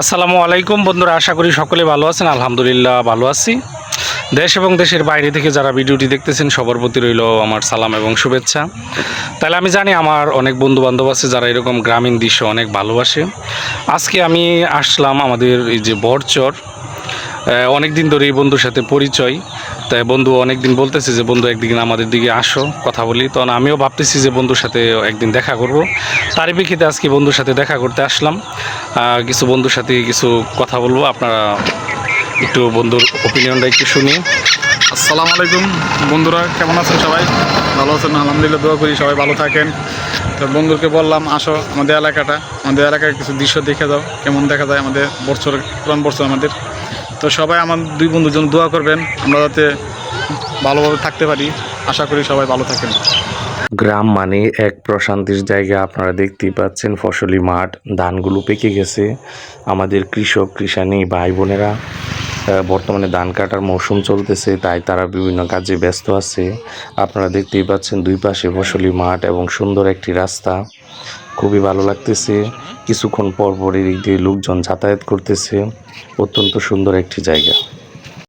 আসসালামু আলাইকুম বন্ধুরা, আশা করি সকলে ভালো আছেন, আলহামদুলিল্লাহ ভালো আছি। দেশ এবং দেশের বাইরে থেকে যারা ভিডিওটি দেখতেছেন, সবার প্রতি রইল আমার সালাম এবং শুভেচ্ছা। তাহলে আমি জানি আমার অনেক বন্ধু বান্ধব আছে যারা এরকম গ্রামীণ দৃশ্য অনেক ভালোবাসে। আজকে আমি আসলাম আমাদের এই যে বরচর অনেক দিন ধরে এই বন্ধুর সাথে পরিচয়। তাই বন্ধু অনেক দিন বলতেছে যে, বন্ধু, একদিন আমাদের দিকে আসো, কথা বলি। তখন আমিও ভাবতেছি যে, বন্ধুর সাথে একদিন দেখা করব। তারই প্রেক্ষিতে আজকে বন্ধুর সাথে দেখা করতে আসলাম। কিছু বন্ধুর সাথে কিছু কথা বলব। আপনারা একটু বন্ধুর ওপিনিয়নটা একটু শুনি। আসসালামু আলাইকুম বন্ধুরা, কেমন আছেন সবাই? ভালো আছেন, আলহামদুলিল্লাহ, দোয়া করি সবাই ভালো থাকেন। তো বন্ধুকে বললাম, আসো আমাদের এলাকাটা, আমাদের এলাকার কিছু দৃশ্য দেখে দাও কেমন দেখা যায় আমাদের বছর, পুরান বছর আমাদের। তো সবাই আমার দুই বন্ধুর জন্য দোয়া করবেন, আমরা যাতে ভালোভাবে থাকতে পারি। আশা করি সবাই ভালো থাকেন। গ্রাম মানে এক প্রশান্তির জায়গা, আপনারা দেখতেই পাচ্ছেন ফসলি মাঠ, ধানগুলো পেকে গেছে। আমাদের কৃষক, কৃষানি ভাই বোনেরা বর্তমানে ধান কাটার মৌসুম চলতেছে, তাই তারা বিভিন্ন কাজে ব্যস্ত আছে। আপনারা দেখতেই পাচ্ছেন দুই পাশে ফসলি মাঠ এবং সুন্দর একটি রাস্তা। খুবই ভালো লাগতেছে। কিছুক্ষণ পর পর এদিক দিয়ে লোকজন যাতায়াত করতেছে। অত্যন্ত সুন্দর একটি জায়গা।